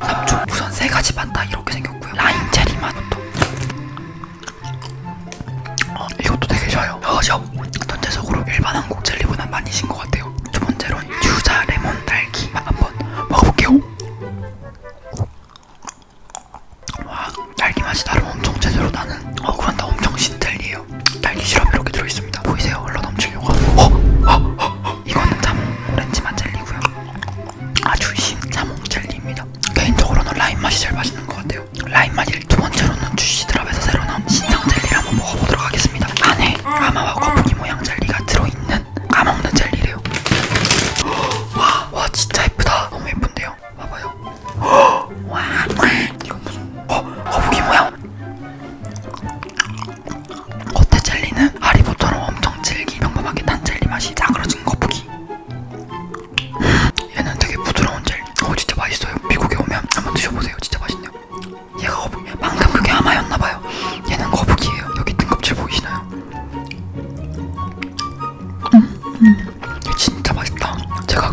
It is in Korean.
삼중 우선 세 가지 맛다 이렇게 생겼고요. 라임 체리 맛도. 어, 이것도 되게 좋아요. 어, 여셔. 전체적으로 일반 한국 젤리보다 많이 신 것 같아요. 두 번째로는 유자 레몬 딸기 맛 한번 먹어볼게요. 와, 딸기 맛이 다름 엄청 제대로 나는. 어, 음. 진짜 맛있다. 제가